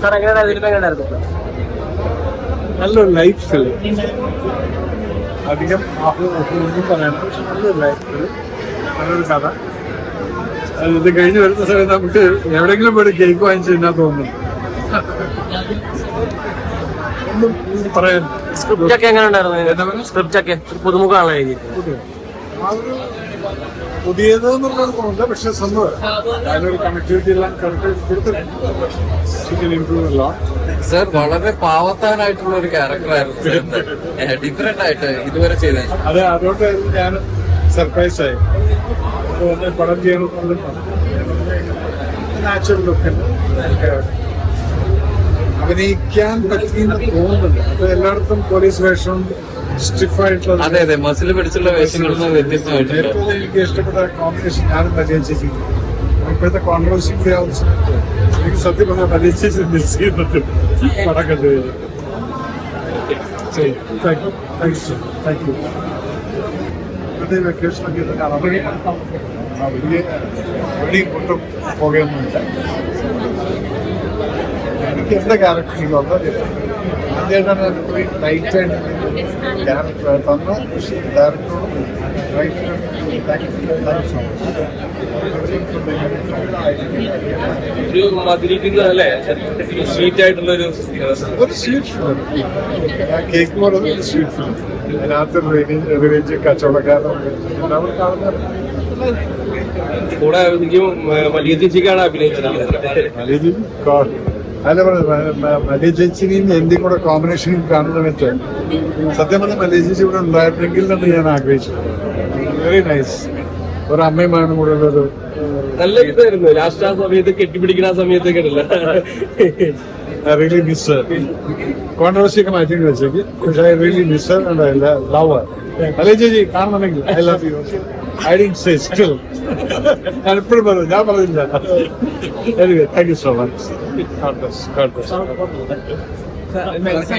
Sir എങ്ങനെയാണ് നല്ലൊരു life അധികം ഒന്നും പറയണം പക്ഷെ നല്ലൊരു ലൈഫ് ഫിലിം നല്ലൊരു കഥ. ഇത് കഴിഞ്ഞ് വരുന്ന സമയത്ത് നമുക്ക് എവിടെയെങ്കിലും പോയി കേക്ക് വാങ്ങിച്ചു തോന്നുന്നു ഒന്നും പറയാൻ സ്ക്രിപ്റ്റ് ഒക്കെ എങ്ങനെ ഉണ്ടായിരുന്നു? പുതുമുഖമാണല്ലോ എഴുതിയത്. ആ ഒരു പുതിയത് എന്നുള്ളത് തോന്നില്ല പക്ഷെ സംഭവം അതിനൊരു കണക്ടിവിറ്റി എല്ലാം കറക്റ്റ് കൊടുത്തിട്ടുണ്ട് ഇംപ്രൂവ് എല്ലാം സർ വളരെ പാവത്താനായിട്ടുള്ള ഒരു ക്യാരക്ടറായിരുന്നു ഡിഫറെന്റ് ആയിട്ട് ഇതുവരെ ചെയ്തത്. അതെ അതുകൊണ്ടായിരുന്നു ഞാൻ സർപ്രൈസ് ആയി. പടം ചെയ്യണം നാച്ചുറൽ ലുക്ക് അഭിനയിക്കാൻ പറ്റിയെന്ന് തോന്നുന്നുണ്ട് അപ്പൊ എല്ലായിടത്തും പോലീസ് വേഷം സ്റ്റിഫ് ആയിട്ടുള്ള അതെ അതെ മസിൽ പിടിച്ചുള്ള വേഷങ്ങളിൽ നിന്ന് വ്യത്യസ്തമായിട്ടുണ്ട്. ഏറ്റവും എനിക്ക് ഇഷ്ടപ്പെട്ട കോമ്പിനേഷൻ ഞാനും ചേച്ചി ഇപ്പോഴത്തെ കോൺട്രവേഴ്സി കൂടി ആവുന്ന സമയത്ത് എനിക്ക് സത്യം പറഞ്ഞാൽ ചേച്ചി മിസ് ചെയ്യുന്നുണ്ട് പടം കണ്ടു കഴിഞ്ഞു. Thank you thank you thank you ഇപ്പോഴത്തെ വെക്കേഷനൊക്കെ വലിയ എവിടെയും കൊണ്ടും പോകുകയൊന്നുമില്ല എനിക്ക് എന്റെ ക്യാരക്ടർ തന്ന ഡയറക്ടറോടും ഒരു മതിരിക്കുന്ന അല്ലേ സ്വീറ്റ് ആയിട്ടുള്ള ഒരു ഒരു സ്വീറ്റ് കേക്ക് പോലെ ഒരു സ്വീറ്റ് അതിനകത്ത് റേഞ്ച് കച്ചവടക്കാരും എല്ലാവരും കാണുന്ന കൂടെ എനിക്കും വലിയ ചേച്ചിക്കാണ് അഭിനയിച്ചത്. അല്ല മലയ ചേച്ചിനെയും എന്റെയും കൂടെ കോമ്പിനേഷൻ കാണുന്ന വെച്ച് സത്യം പറഞ്ഞ മലയ ചേച്ചി ഇവിടെ ഉണ്ടായിരുന്നെങ്കിൽ എന്ന് ഞാൻ ആഗ്രഹിച്ചു. വെരി നൈസ് ഒരു അമ്മയും മകനും കൂടെ ഉള്ളത്. നല്ല ഇതായിരുന്നു. ലാസ്റ്റ് ആ സമയത്ത് കെട്ടിപ്പിടിക്കുന്ന ആ സമയത്തൊക്കെ ഉണ്ടല്ലോ. ഐ റിയലി മിസ് കോൺട്രവേഴ്സി ഒക്കെ മാറ്റി വെച്ചേക്ക്. പക്ഷെ ഐ റിയലി മിസ് ലവ് മലയ ചേച്ചി കാണുന്നുണ്ടെങ്കിൽ I love you I didn't say still ഞാൻ എപ്പോഴും പറഞ്ഞു ഞാൻ പറഞ്ഞില്ല anyway thank you so much God bless God bless